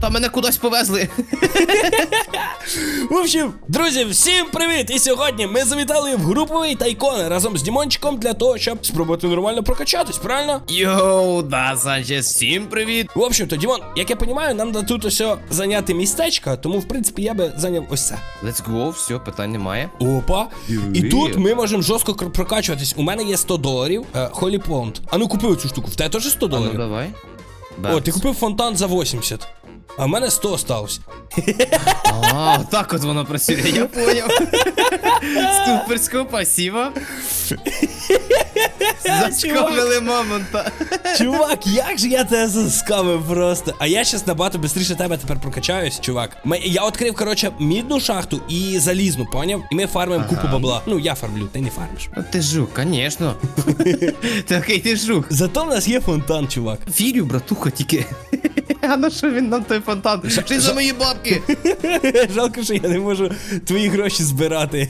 Та мене кудись повезли. В общем, друзі, всім привіт! І сьогодні ми завітали в груповий тайкон разом з Дімончиком для того, щоб спробувати нормально прокачатись, правильно? Йоу, да, Санчес, всім привіт. В общем-то, Дімон, як я розумію, нам да тут ось зайняти містечко, тому в принципі я би зайняв ось це. Let's go, все, питань немає. Опа. І тут ми можемо жорстко кр- прокачуватись. У мене є 100 доларів. Е, Холі Понт. А ну купив цю штуку. В тебе теж 100 А ну доларів? давай. О, ти купив фонтан за 80. А в мене 100 осталось. А, так от воно працює, я поняв. Суперсько, спасибо. Зачковили мамонта. Чувак, як же я тебе заскамив просто. А я щас набагато швидше тебе тепер прокачаюсь, чувак. Ми, я відкрив, коротше, мідну шахту і залізну, поняв? І ми фармимо купу бабла. Ну, я фармлю, ти не фармиш. Ну, Ти жук, конечно. Такий ти жук. Зато в нас є фонтан, чувак. Вірю, братуха, тільки. А на що він нам той фонтан? Чи за мої бабки? Жалко, що я не можу твої гроші збирати.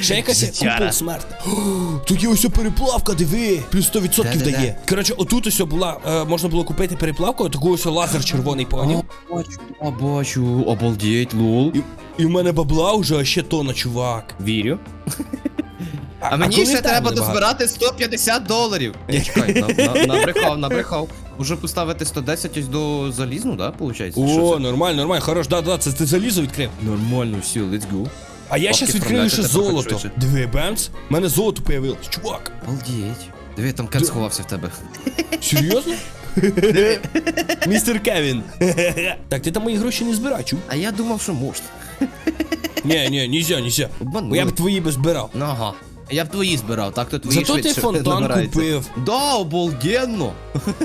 Ще якась купол смерть. Тут є ось переплавка, диви. Плюс 100% Да-да-да. дає. Коротше, отут ось була, е, можна було купити переплавку, таку ось лазер червоний, поняв? Бачу, а бачу, обалдеть, лол. І, і в мене бабла вже ще тона, чувак. Вірю. А, мені коли ще треба дозбирати 150 доларів. Ні, чекай, на, на, набрехав, набрехав. Уже поставити 110 ось до залізну, да, виходить? О, нормально, нормально, хорош, да, да, це ти залізо відкрив. Нормально, все, let's go. А я щас відкрию ще золото. швидше. Диви, бемс, в мене золото появилось, чувак. Обалдеть. Диви, там кет сховався в тебе. Серйозно? Містер Кевін. Так, ти там мої гроші не збирай, чув? А я думав, що можна. Ні, ні, нельзя, нельзя. Бо я б твої би збирав. Ну, Ага. Я б твої збирав, так то твої Зато ти фонтан набираються. купив. Да, обалденно.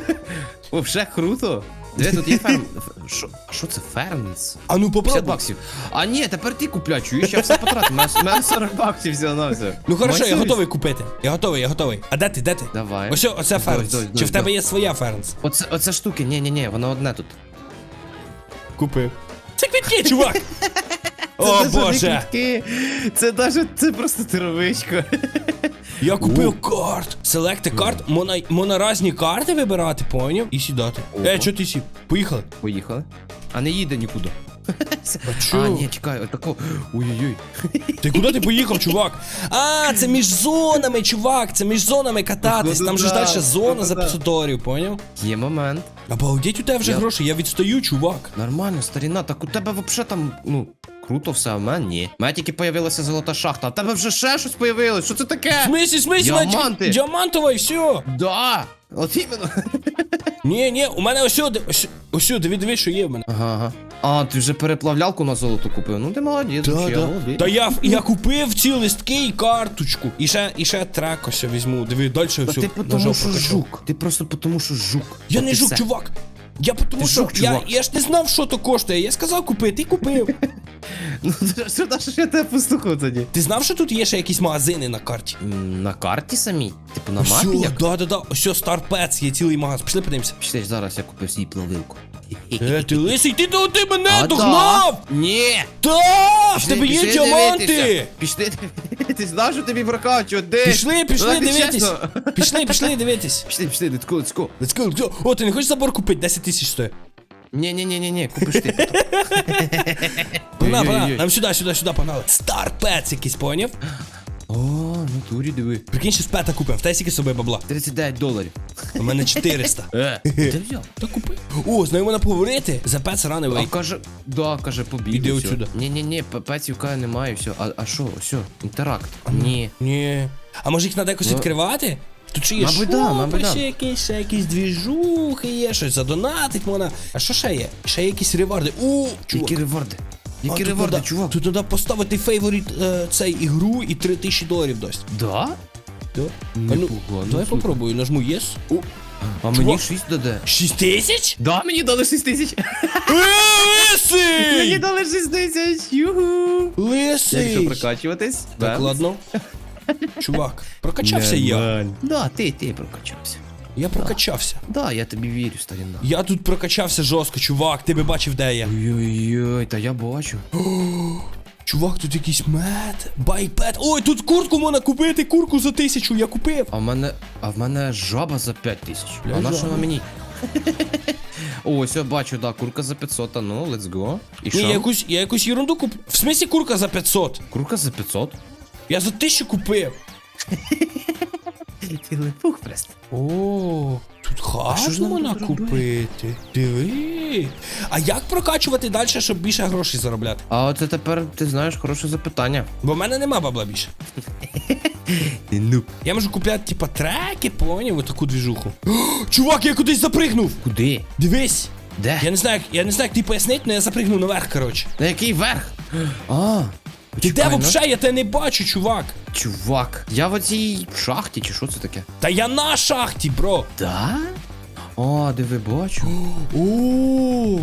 Вообще круто. Диви, тут є ферм. Що- А що це фермс? А ну 50 попробуй. баксів. А ні, тепер ти купляй, чуєш, я все потратив. У мене- мене 40 баксів всього на все. Ну хорошо, я готовий купити. Я готовий, я готовий. А де ти, де ти? Давай. Ось, оце Фернс. ось, Чи в ось. тебе є своя Фернс? Оце, оце штуки, ні, ні, ні, воно одне тут. Купив. Це квітки, чувак! О боже! Це даже, це просто тировичка. Я купив карт. Селекти карт, можна різні карти вибирати, поняв? І сідати. Опа. Е, чо ти сів? Поїхали. Поїхали. А не їде нікуди. А чо? А, ні, чекай, отако. Ой-ой-ой. Ти куди ти поїхав, чувак? А, це між зонами, чувак, це між зонами кататись. Там же ж далі зона за походу, да. 500 доларів, поняв? Є момент. Обалдеть у тебе вже Я- гроші, я відстаю, чувак. Нормально, старіна, так у тебе вообще там, ну, круто все, а в мене ні. У мене тільки появилася золота шахта, а в тебе вже ще щось появилось. Що це таке? смислі, в смислі, Діаманти. Діамантова все. Да! От іменно. Ні, ні, у мене ось сюди, ось, ось сюди, диви, диви, що є в мене. Ага, ага. А, ти вже переплавлялку на золото купив. Ну ти молодець, Да, да. молодець. Та я, я купив ці листки і карточку. І ще, і ще трек ось візьму. Диви, далі все. ти потому що жук. Ти просто потому що жук. Я От не жук, все. чувак. Я потому Ти що я, я ж не знав, що то коштує. Я сказав купити і купив. Ну, що що я тебе послухав тоді? Ти знав, що тут є ще якісь магазини на карті? На карті самій? Типу на мапі Все, як? да, да, да. Ось Pets є цілий магаз. Пішли подивимося. Пішли, зараз я купив свій плавилку. Е, ти лисий, ти, ти, ти мене А, догнав! да. Ні! Та! В тебе є діаманти! Пішли, ти нащо що тобі прокачувати? Де? Пішли, пішли Давай, дивитись. чесно. Пішли, пішли дивитись. Пішли, пішли, let's go, let's go. Let's go. О, ти не хочеш забор купити? 10 тисяч стоїть. Ні, ні, ні, ні, ні, купиш ти. Погнали, Ой-ой-ой. погнали. Нам сюди, сюди, сюди погнали. Стар пец якийсь, поняв? О, ну турі диви. Прикинь, ще з пета купимо. В тебе скільки з собою бабла? 39 доларів. У мене 400. Е, взяв? Та купи. О, з нею можна поговорити. За Pets А Runaway. каже, да, каже, побіг. Іди отсюда. Ні, ні, ні, каже немає, все. А, а що, все, інтеракт. Ні. Ні. А може їх треба якось Ну, відкривати? Тут ще є мабуть, да, шопи, мабуть, да. ще якісь, ще якісь двіжухи є, щось задонатить можна. А що ще є? Ще є якісь реварди. О, чувак. Які реварди? Які реварди, чувак? Тут треба поставити фейворіт е, цей ігру і 3000 доларів дасть. Да? Да? А ну, Непогано, давай слухай. попробую, нажму Yes. О, А мені 6 даде. 6 тисяч? Да, мені дали 6 тисяч. Лисий! Мені дали 6 тисяч. Юху. Як що Лисий! прокачуватись? Так, ладно. Чувак, прокачався я. Да, ти, ти прокачався. Я прокачався. Да, я тобі вірю, старина. Я тут прокачався жорстко, чувак, ти би бачив, де я. Ой-ой-ой, та я бачу. Чувак, тут якийсь мед, байпет. Ой, тут куртку можна купити, курку за тисячу, я купив. А в мене. А в мене жаба за 5 тисяч. А на що вона мені? Ось, я бачу, да, курка за 500, а ну, let's go. І Ні, я якусь, я якусь ерунду куп. В смислі курка за 500. Курка за 500? Я за 1000 купив. Тілепух просто. О, тут що хату можна купити. Диви. А як прокачувати далі, щоб більше грошей заробляти? А оце тепер, ти знаєш, хороше запитання. Бо в мене нема бабла більше. Ну. Я можу купляти, типа, треки, поняв, отаку двіжуху. О, чувак, я кудись запригнув! Куди? Дивись! Де? Я не знаю, як- я не знаю, як ти пояснити, але я запригнув наверх, коротше. На який верх? А, Ти де почекай, ну. вообще? Я тебе не бачу, чувак. Чувак, я в оцій шахті, чи що це таке? Та я на шахті, бро. Да? О, диви, бачу. О,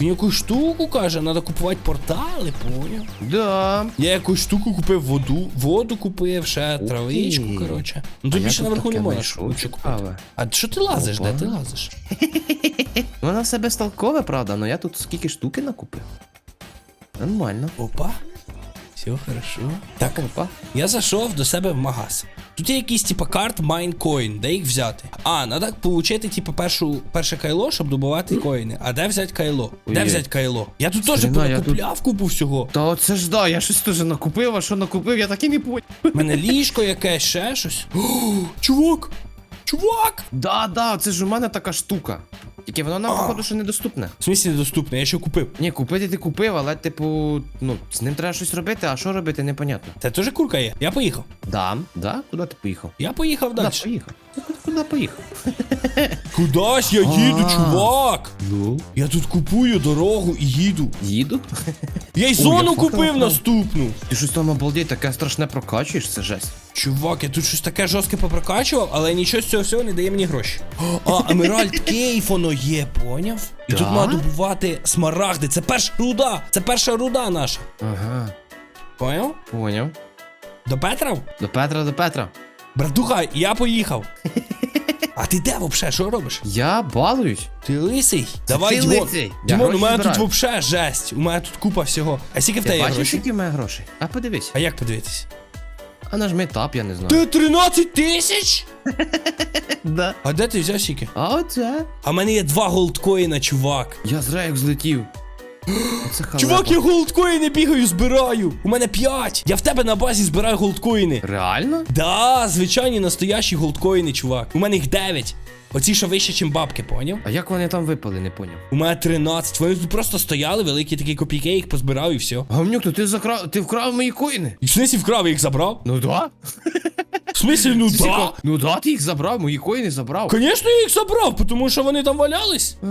він якусь штуку каже, треба купувати портали, поняв? Да. Я якусь штуку купив воду, воду купив, ще Ух травичку, коротше. Ну А тут я більше тут наверху таке немає. знайшов, що купити. цікаве. А що ти лазиш? Де Опа. ти лазиш? Вона все безтолкове, правда, але я тут скільки штуки накупив. Нормально. Опа. Все хорошо. Так, Опа. я зайшов до себе в магаз. Тут є якісь типа карт Майнкоін, де їх взяти. А, треба отримати, типа, першу, перше кайло, щоб добувати коїни. А де взяти кайло? Де взяти кайло? Я тут теж Старина, я понакупляв купу всього. Та оце ж да, я щось теж накупив, а що накупив, я так і не понял. У мене ліжко якесь, ще щось. О, чувак! Чувак! Да, да, це ж у мене така штука. Тільки воно нам, походу, ще недоступне. В смысле недоступно, я ще купив. Ні, купити ти купив, але, типу, ну, з ним треба щось робити, а що робити, непонятно. Це теж курка є. Я поїхав. Да, да, куди ти поїхав? Я поїхав далі. Куди поїхав? Куди, куди поїхав? Кудась я їду, А. чувак! Ну, Я тут купую дорогу і їду. їду. Я й зону купив вкрав. наступну. Ти щось там обалдеть, таке страшне прокачуєш, це жесть. Чувак, я тут щось таке жорстке попрокачував, але нічого з цього всього не дає мені гроші. А, Емеральд Кейф воно є, поняв? І тут треба добувати смарагди. Це перша руда. Це перша руда наша. Ага, Поняв? поняв. До Петра? До Петра, до Петра. Братуха, я поїхав. А ти де вообще? Що робиш? Я балуюсь. Ти лисий? Давай, ти Дімон. лисий. Я Дімон, у мене тут збираю. вообще жесть. У мене тут купа всього. А скільки в тебе є бачиш, гроші? які в мене гроші? А подивись. А як подивитись? А нажми тап, я не знаю. Ти 13 тисяч? Да. А де ти взяв стільки? А оце? А в мене є два голдкоїна, чувак. Я зря як злетів. Халепа. Чувак, я голдкоїни бігаю, збираю. У мене 5. Я в тебе на базі збираю голдкоїни. Реально? Да, звичайні настоящі голдкоїни, чувак. У мене їх 9. Оці, що вище, чим бабки, поняв? А як вони там випали, не поняв. У мене 13. Вони тут просто стояли, великі такі копійки, я їх позбирав і все. Гавнюк, то ти закрав, ти вкрав мої коїни? І в смислі вкрав, я їх забрав? Ну да. В смислі, ну да? Ну да, ти їх забрав, мої коїни забрав. Звісно, я їх забрав, тому що вони там валялись. Е,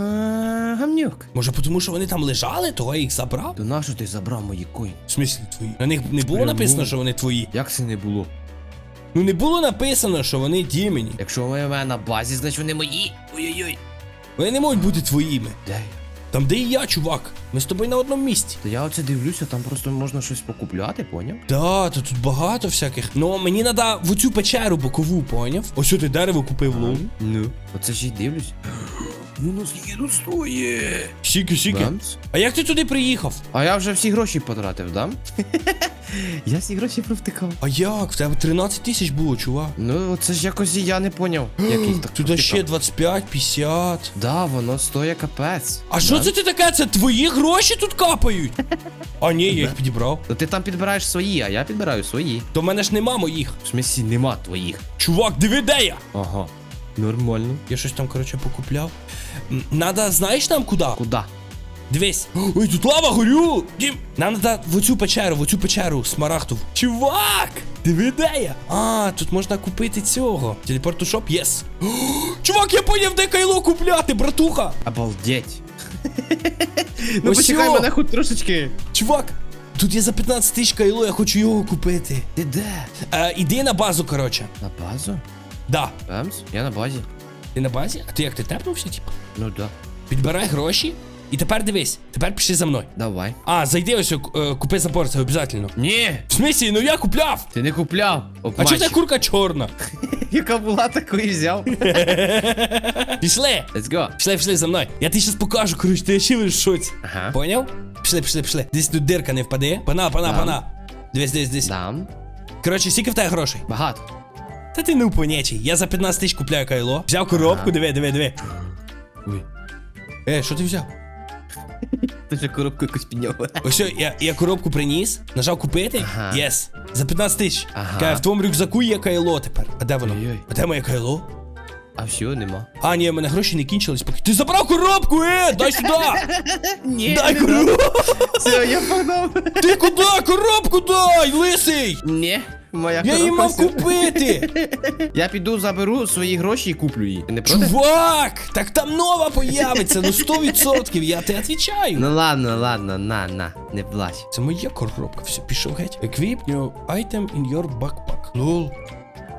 Гавнюк. Може, тому що вони там лежали, того я їх забрав? То нащо ти забрав мої коїни? В смислі твої? На них не було написано, що вони твої. Як це не було? Ну не було написано, що вони дімені. Якщо вони в мене на базі, значить вони мої. Ой-ой-ой. Вони не можуть бути твоїми. Де? Там, де і я, чувак. Ми з тобою на одному місці. То я оце дивлюся, там просто можна щось покупляти, поняв? Да, то тут багато всяких. Ну мені треба в оцю печеру бокову, поняв? Ось ти дерево купив лол. Ну. Оце ж і дивлюсь. Ну, ну скільки стоїть? Сіки, сіки. Бамс. А як ти туди приїхав? А я вже всі гроші потратив, да? я всі гроші провтикав. А як? В тебе 13 тисяч було, чувак. Ну, це ж якось і я не поняв. Яких так Туди ще 25, 50. Да, воно стоїть капець. А що це ти таке? Це твої гроші тут капають? А ні, я їх підібрав. То ти там підбираєш свої, а я підбираю свої. То в мене ж нема моїх. В смісі, нема твоїх. Чувак, диви, де я? Ага. Нормально. Я щось там, коротше, покупляв. М, Надо, знаєш нам куди? Куда? Дивись. Ой, тут лава горю! Дім! Нам треба в оцю печеру, в оцю печеру, смарагдов. Чувак! Диви, де я? А, тут можна купити цього. Телепорту шоп, єс. О, Чувак, я поняв, де кайло купляти, братуха! Обалдеть. ну Ось почекай йо. мене хоч трошечки. Чувак, тут є за 15 тисяч кайло, я хочу його купити. Ти де? Е, іди на базу, коротше. На базу? Да. Бемс? Я на базі. Ти на базі? А ти як ти тепнувся, типу? Ну да. Підбирай гроші. І тепер дивись, тепер пішли за мною. Давай. А, зайди ось, е, купи забор, це обов'язково. Ні! В смислі, ну я купляв! Ти не купляв. А чого Обманщик. курка чорна? Яка була, такої взяв. Пішли! Let's go. Пішли, пішли за мною. Я тобі щас покажу, коротше, ти ще в шоці. Ага. Поняв? Пішли, пішли, пішли. Десь тут дирка не впаде. Пана, пана, Да. пана. Дивись, дивись, дивись. Дам. Коротше, скільки в тебе грошей? Багато. Та ти не упонячий. Я за 15 тисяч купляю кайло. Взяв коробку, диви, диви, диви. Ой. Е, що ти взяв? Ти ще коробку якусь підняв. Ось що, я, я коробку приніс, нажав купити. Ага. Єс. За 15 тисяч. Ага. Каже, в твоєму рюкзаку є кайло тепер. А де воно? Ой-ой. А де моє кайло? А все, нема. А, ні, в мене гроші не кінчились поки. Ти забрав коробку, е! Дай сюди! Ні, Дай коробку! Все, я погнав. Ти куди? Коробку дай, лисий! Ні, моя Я її мав купити! Я піду заберу свої гроші і куплю її. Ти не проти? Чувак! Так там нова появиться, ну 100%, я тебе відвічаю. Ну ладно, ладно, на, на, не плач. Це моя коробка, все, пішов геть. Equip new item in your backpack. Лол.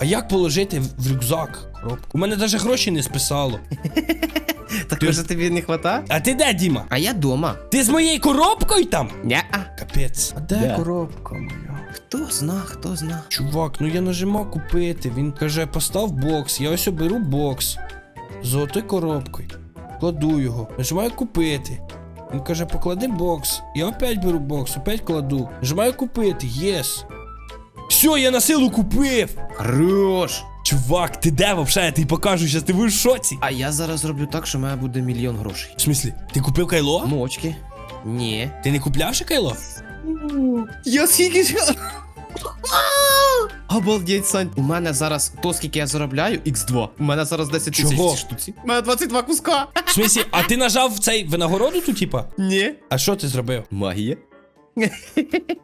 А як положити в в рюкзак коробку? У мене навіть гроші не списало. Так Ти- може тобі не хвата? А ти де, Діма? А я дома. Ти з моєю коробкою там? Ня-а. Капець. А де коробка моя? Хто зна, хто зна. Чувак, ну я нажимав купити. Він каже, постав бокс. Я ось беру бокс. З золотою коробкою. Кладу його. Нажимаю купити. Він каже, поклади бокс. Я опять беру бокс, опять кладу. Нажимаю купити. Єс. Все, я на силу купив. Хорош. Чувак, ти де вообще? Я тобі покажу, щас ти будеш в шоці. А я зараз зроблю так, що в мене буде мільйон грошей. В смислі, ти купив кайло? Мочки. Ні. Ти не купляв ще кайло? Я скільки ж. Обалдеть, Сань. У мене зараз то, скільки я заробляю, x2. У мене зараз 10 тисяч Чого? в цій штуці. У мене 22 куска. В смислі, а ти нажав цей винагороду тут, типа? Ні. А що ти зробив? Магія.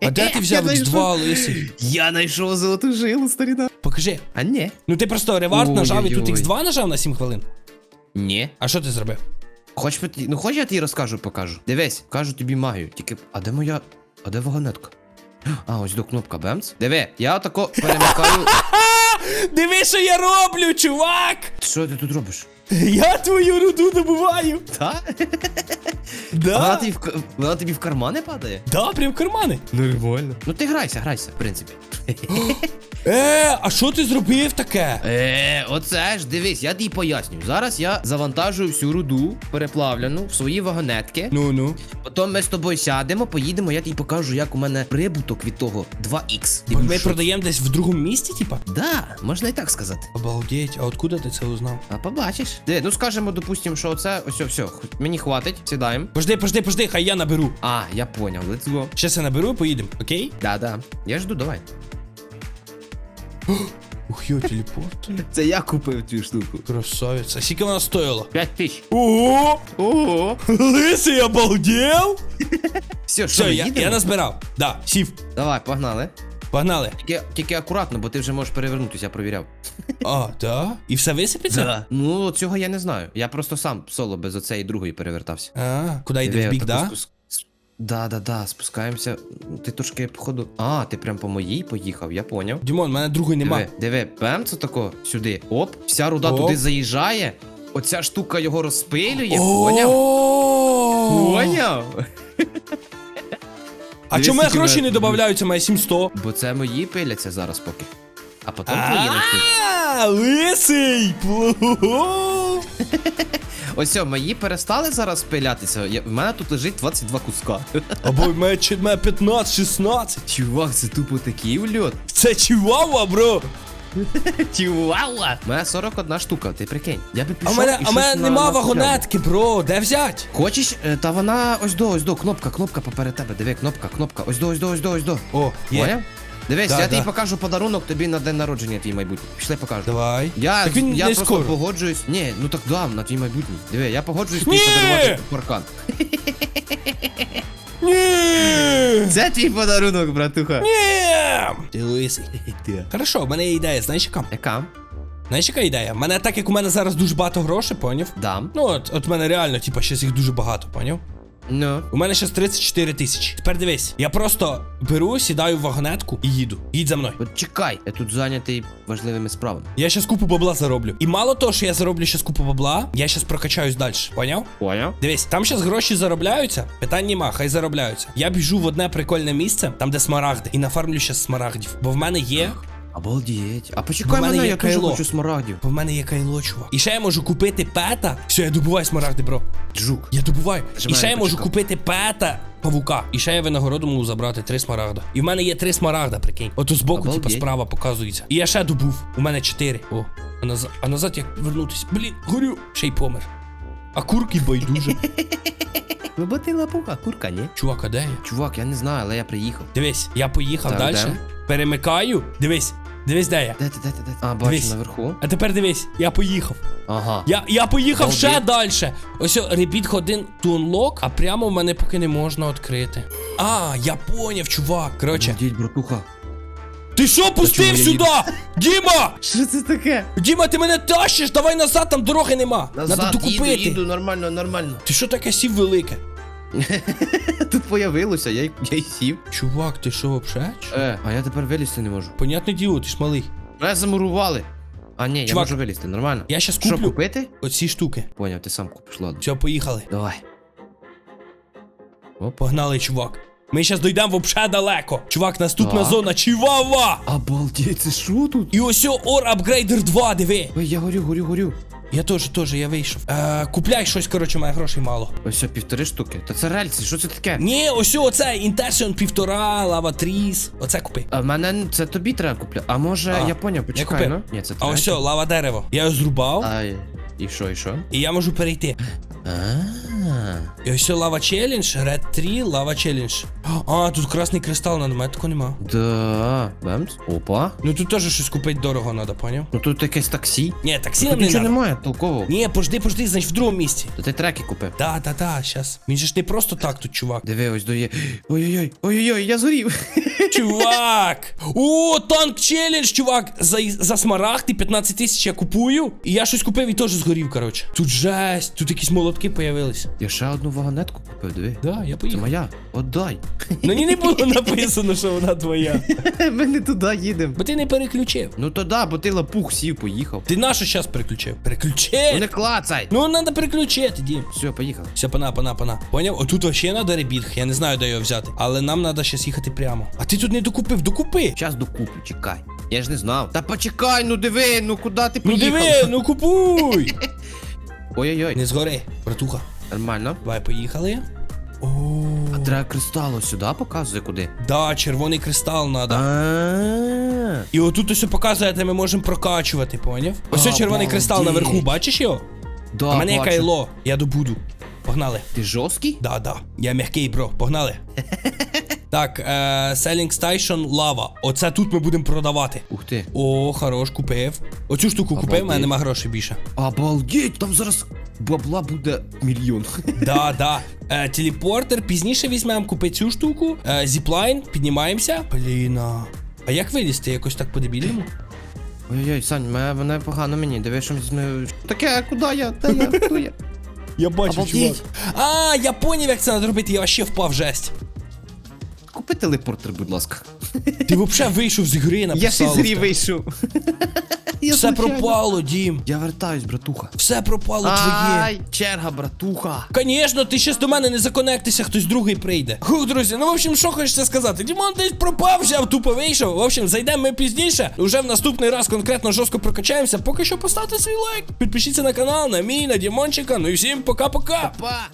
А де ти взяв Я. X2 лисий? Я знайшов золоту жилу, старіна. Покажи. А ні. Ну ти просто ревард нажав і тут Ой-ой-ой. X2 нажав на 7 хвилин. Ні. А що ти зробив? Хоч би ну хоч я тобі розкажу, покажу. Дивись, кажу тобі магію. Тільки, а де моя. А де вагонетка? А, ось до кнопка Бемц. Диви, я отако перемикаю. Диви, що я роблю, чувак! Що ти тут робиш? Я твою руду добуваю. Та? Вона тобі в, к- вона тобі в кармани падає? Да, прям в кармани. Нормально. Ну ти грайся, грайся, в принципі. Е, а що ти зробив таке? Е, оце ж дивись, я тобі поясню. Зараз я завантажую всю руду переплавлену в свої вагонетки. Ну ну. Потім ми з тобою сядемо, поїдемо, я тобі покажу, як у мене прибуток від того 2х. Ти Ми продаємо десь в другому місті, типа? Да, можна і так сказати. Обалдеть, а откуда ти це узнав? А побачиш. Диви, ну скажемо, допустимо, що оце, ось все, мені хватить, сідаємо. Пожди, пожди, пожди, хай я наберу. А, я поняв, let's go. Щас я наберу, поїдемо, окей? Да, да. Я жду, давай. Ух, йо, телепорт. Це я купив цю штуку. Красавець. А скільки вона стоїла? 5 тисяч. Ого! Ого. Лисий обалдел! Все, що Все, ми я, їдемо? я назбирав. Да, сів. Давай, погнали. Погнали. Тільки, тільки акуратно, бо ти вже можеш перевернутися, я провіряв. А, да? І все висипеться? Ну, цього я не знаю. Я просто сам соло без оцеї другої перевертався. А, куди йде в бік, да? спуск- с- Да, да, да, спускаємося. Ти трошки, походу. А, ти прям по моїй поїхав, я поняв. Дімон, мене другої нема. Диви, диви, бем, це тако сюди. Оп, вся руда Оп. туди заїжджає. Оця штука його розпилює, поняв? Поняв? А Дивись, чому мої скільки гроші не додаються, має 700? Бо це мої пиляться зараз поки. А потім твої. А, лисий! Пу-ху-ху. Ось все, мої перестали зараз пилятися. Я, в мене тут лежить 22 куска. Або в мене чи- в мене 15-16. Чувак, це тупо такий ульот. Це чивава, бро! Чувауа! У мене 41 штука, ти прикинь. Я би А пішов в мене, і а в мене на- нема накупляв. вагонетки, бро, де взять? Хочеш? Е, Та вона ось до, ось до, кнопка, кнопка поперед тебе. Диви, кнопка, кнопка. Ось до, ось до, ось до, ось до. О, є. Поняв? Дивись, Да, я тобі да. покажу подарунок тобі на день народження твій майбутній. Пішли покажу. Давай. Я, так він я не просто скоро. погоджуюсь. Ні, ну так да, на твій майбутній. Диви, я погоджуюсь Ні! тобі подарувати паркан. Ні! Це твій подарунок, братуха. Ні! Ти лисий. Хорошо, в мене є ідея, знаєш яка? Яка? Знаєш, яка ідея? В Мене так як у мене зараз дуже багато грошей, поняв? Дам. Ну от, от в мене реально, типа, щас їх дуже багато, поняв? Ну. У мене щас 34 тисячі. Тепер дивись, я просто беру, сідаю в вагонетку і їду. Їдь за мною. От чекай, я тут зайнятий важливими справами. Я щас купу бабла зароблю. І мало того, що я зароблю щас купу бабла, я щас прокачаюсь далі, поняв? Поняв? Дивись, там щас гроші заробляються. Питань нема, хай заробляються. Я біжу в одне прикольне місце, там де смарагди, і нафармлю щас смарагдів. Бо в мене є. Обалдеть. А Бо почекай в мене мене, є я теж кайло. хочу смарагдів. Бо в мене є кайло, чувак. І ще я можу купити пета. Все, я добуваю смарагди, бро. Джук. Я добуваю. І Нажимаю ще я можу купити пета павука. І ще я винагороду можу забрати три смарагда. І в мене є три смарагда, прикинь. Ото збоку, типа, справа показується. І я ще добув. У мене чотири. О. А назад, а назад як вернутися? Блін, горю. Ще й помер. А курки байдуже. Ну бо ти лапуха, курка, ні? Чувак, а де я? Чувак, я не знаю, але я приїхав. Дивись, я поїхав Так, далі. Перемикаю. Дивись, дивись, де я. Де ти, де ти, де ти? А, бачу Дивись. наверху. А тепер дивись, я поїхав. Ага. Я, я поїхав ще далі. Ось repeat один unlock, а прямо в мене поки не можна відкрити. А, я поняв, чувак. Коротше, Дідь, братуха. ти що пустив чого я сюди? Діма! Що це таке? Діма, ти мене тащиш, давай назад, там дороги нема. Надо Назад, їду, докупити. їду, нормально, нормально. Ти що таке сів велике? Тут появилося, я, й- сів. Чувак, ти що вообще? Е, а я тепер вилізти не можу. Понятне діло, ти ж малий. Мене замурували. А ні, я Чувак, можу вилізти, нормально. Я щас Що, куплю купити? оці штуки. Поняв, ти сам купиш, ладно. Все, поїхали. Давай. Погнали, чувак. Ми зараз дійдемо вообще далеко. Чувак, наступна Так. зона Чивава. Обалдеть, це що тут? І ось Ор Апгрейдер 2, диви. Ой, я горю, горю, горю. Я теж, теж, я вийшов. Е, купляй щось, коротше, має грошей мало. Ось все, півтори штуки. Та це рельси, що це таке? Ні, ось оце, Intention півтора, Лава Тріс. Оце купи. А в мене це тобі треба купляти. А може, А, я поняв, почекай, купив. ну? Ні, це А ось лава дерево. Я його зрубав, А, і що, і що? і я можу перейти. А, І ось лава челендж, Red 3, лава челендж. А, тут красний кристал надо, мене такого нема. Да, бемс. Опа. Ну тут теж щось купити дорого надо, поняв? Ну тут якесь таксі. Ні, таксі Тут нам не нічого надо. немає толкового. Ні, пожди, пожди, значить в другому місці. Та ти треки купив. Да, да, да, щас. Він же ж не просто так тут, чувак. Диви, ось доє. Ой-ой-ой, ой-ой-ой, я згорів. Чувак! О, танк челендж, чувак! За, за смарагди 15 тисяч я купую. І я щось купив і теж згорів, коротше. Тут жесть, тут якісь молотки появились. Я ще одну вагонетку купив, диви. Да, я Це поїхав. моя. Отдай. На ній не було написано, що вона твоя. Ми не туди їдемо. Бо ти не переключив. Ну то да, бо ти лапух сів, поїхав. Ти на що зараз переключив? Ну Переключи! не клацай. Ну, треба переключити, дім. Все, поїхали. Все, пана, пана, пана. Поняв? Отут вообще надо ребітг, я не знаю, де його взяти. Але нам треба зараз їхати прямо. А ти тут не докупив, докупи. Щас докуплю, чекай. Я ж не знав. Та почекай, ну диви, ну куди ти Ну поїхав? диви, ну купуй! Ой-ой-ой. Не згори, братуха. Нормально. Давай, поїхали. О, А треба кристалу сюди показує куди. да, червоний кристал надо. А. І отут ось показує, де ми можемо прокачувати, поняв? Ось червоний Обалдеть. кристал наверху, бачиш його? Да, А мене є бачу. кайло, я добуду. Погнали. Ти жорсткий? Да, да. Я м'який, бро, погнали. Так, е, Selling Station Lava. Оце тут ми будемо продавати. Ух ти. О, хорош, купив. Оцю штуку купив, в мене Обалдеть. нема грошей більше. Обалдеть, там зараз бабла буде мільйон. Да, да. Е, телепортер, пізніше візьмемо, купи цю штуку. Е, зіплайн, піднімаємося. Блін. А А як вилізти? Якось так по-дебільному? Ой-ой, Сань, мене, мене погано мені. Диви, що ми... Таке, куди я? Та я, хто я? Я бачу, Обалдеть. А, я поняв, як це треба робити, я вообще впав жесть. Купи телепортер, будь ласка. Ти взагалі вийшов з гри, Я написав. ж із грі вийшов. Я Все случайно. пропало, Дім. Я вертаюсь, братуха. Все пропало твоє. Ай, черга, братуха. Конечно, ти щас до мене не законектися, хтось другий прийде. Хух, друзі, ну в общем, що хочеться сказати? Дімон десь пропав, взяв, тупо вийшов. В общем, зайдемо ми пізніше. Уже в наступний раз конкретно жорстко прокачаємося. Поки що поставте свій лайк. Підпишіться на канал, на мій, на Дімончика. Ну і всім пока-пока. Па!